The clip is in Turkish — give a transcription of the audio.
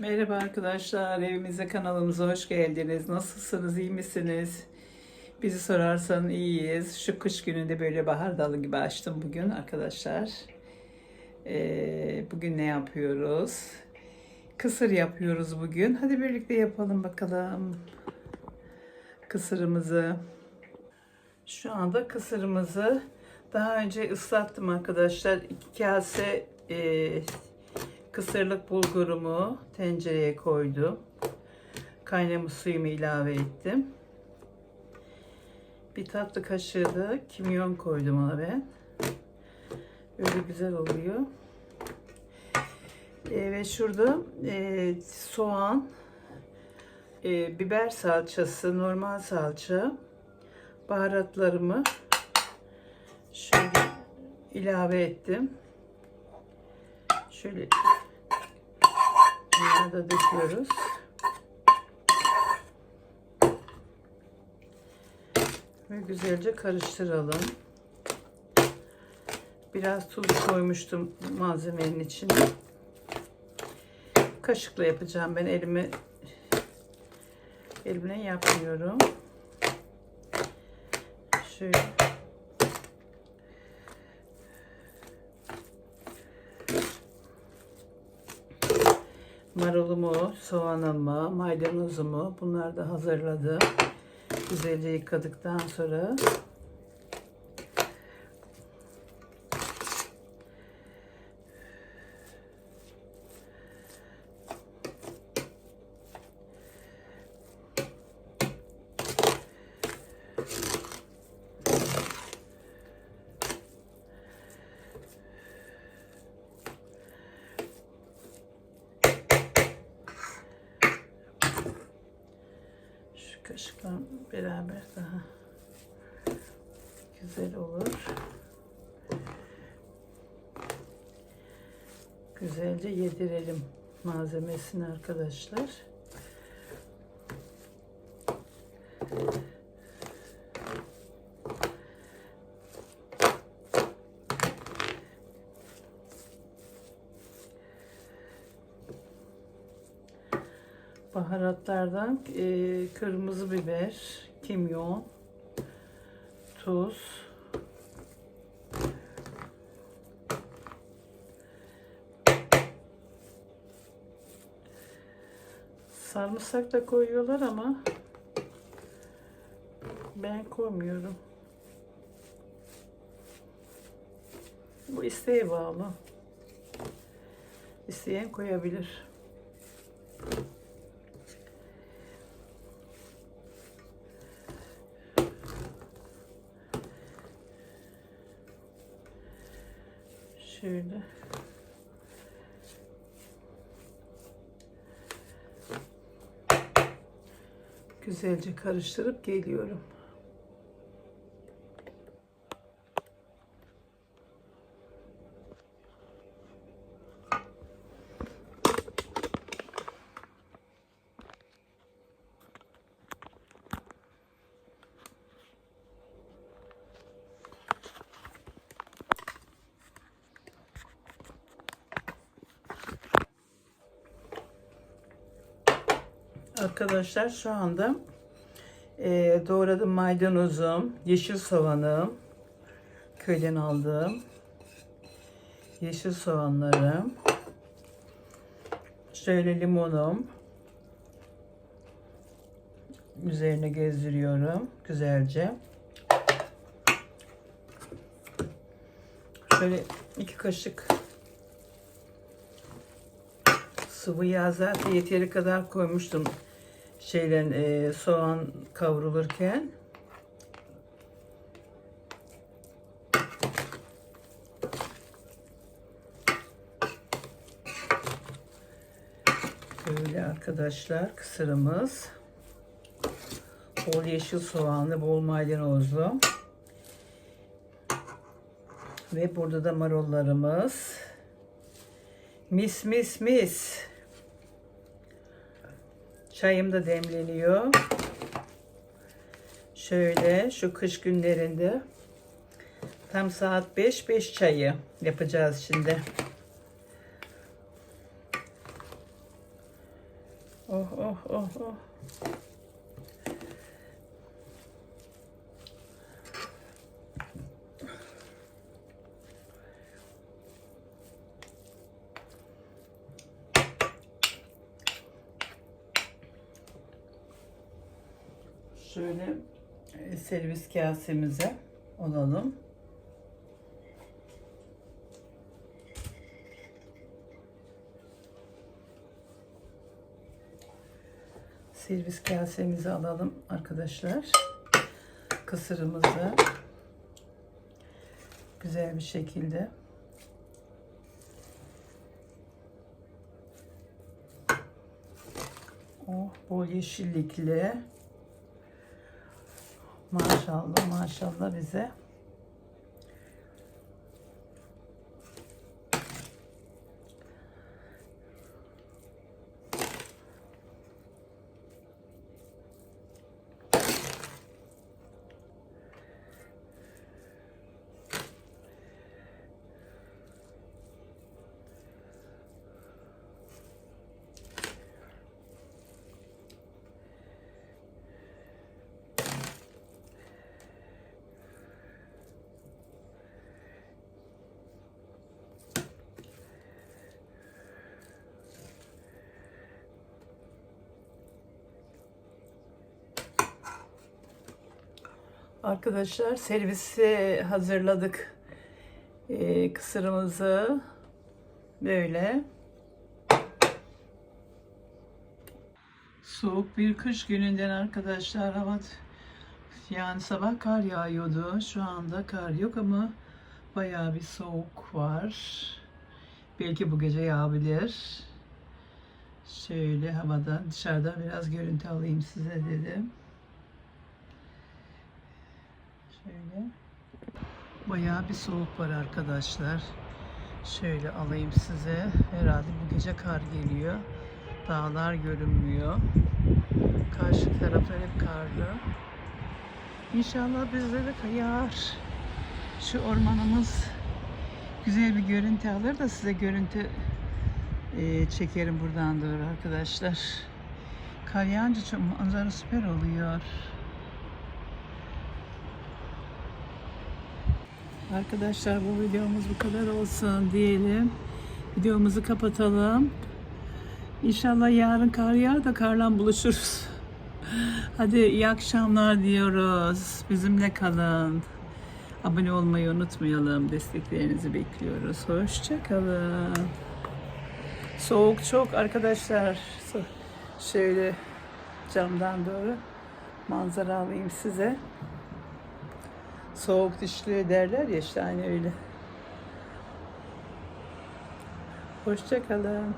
Merhaba arkadaşlar, evimize kanalımıza hoş geldiniz. Nasılsınız, iyi misiniz? Bizi sorarsan iyiyiz. Şu kış gününde böyle bahar dalı gibi açtım bugün arkadaşlar. Ee, bugün ne yapıyoruz? Kısır yapıyoruz bugün. Hadi birlikte yapalım bakalım. Kısırımızı. Şu anda kısırımızı daha önce ıslattım arkadaşlar. İki kase e, kısırlık bulgurumu tencereye koydum. Kaynamış suyumu ilave ettim. Bir tatlı kaşığı da kimyon koydum ona ben. Öyle güzel oluyor. E, ve şurada e, soğan, e, biber salçası, normal salça, baharatlarımı şöyle ilave ettim. Şöyle bunları da döküyoruz. Ve güzelce karıştıralım. Biraz tuz koymuştum malzemenin içine. Kaşıkla yapacağım ben elimi elimle yapmıyorum. Şöyle marulumu, soğanımı, maydanozumu bunları da hazırladım. Güzelce yıkadıktan sonra Şu kaşıkla beraber daha güzel olur. Güzelce yedirelim malzemesini arkadaşlar. Baharatlardan e, kırmızı biber, kimyon, tuz, sarımsak da koyuyorlar ama ben koymuyorum. Bu isteğe bağlı. İsteyen koyabilir. Şöyle. Güzelce karıştırıp geliyorum. Arkadaşlar şu anda e, doğradım maydanozum, yeşil soğanım, köyden aldığım yeşil soğanlarım, şöyle limonum, üzerine gezdiriyorum güzelce. Şöyle iki kaşık sıvı yağ zaten yeteri kadar koymuştum şeylen e, soğan kavrulurken. Böyle arkadaşlar kısırımız. Bol yeşil soğanlı bol maydanozlu. Ve burada da marullarımız. Mis mis mis Çayım da demleniyor. Şöyle şu kış günlerinde tam saat 5 5 çayı yapacağız şimdi. Oh oh oh oh. Şöyle e, servis kasemize alalım. Servis kasemizi alalım arkadaşlar. Kısırımızı güzel bir şekilde Oh, bol yeşillikli. Maşallah maşallah bize. Arkadaşlar servisi hazırladık. Ee, kısırımızı böyle soğuk bir kış gününden arkadaşlar hava yani sabah kar yağıyordu. Şu anda kar yok ama bayağı bir soğuk var. Belki bu gece yağabilir. Şöyle havadan dışarıdan biraz görüntü alayım size dedim. Şöyle. Bayağı bir soğuk var arkadaşlar. Şöyle alayım size. Herhalde bu gece kar geliyor. Dağlar görünmüyor. Karşı taraflar hep karlı. İnşallah bizde de yağar. Şu ormanımız güzel bir görüntü alır da size görüntü e, çekerim buradan doğru arkadaşlar. Kar yağınca manzara süper oluyor. Arkadaşlar bu videomuz bu kadar olsun diyelim. Videomuzu kapatalım. İnşallah yarın kar yağar da karla buluşuruz. Hadi iyi akşamlar diyoruz. Bizimle kalın. Abone olmayı unutmayalım. Desteklerinizi bekliyoruz. Hoşçakalın. Soğuk çok arkadaşlar. Şöyle camdan doğru manzara alayım size. Soğuk dişli derler ya işte aynı öyle. Hoşçakalın.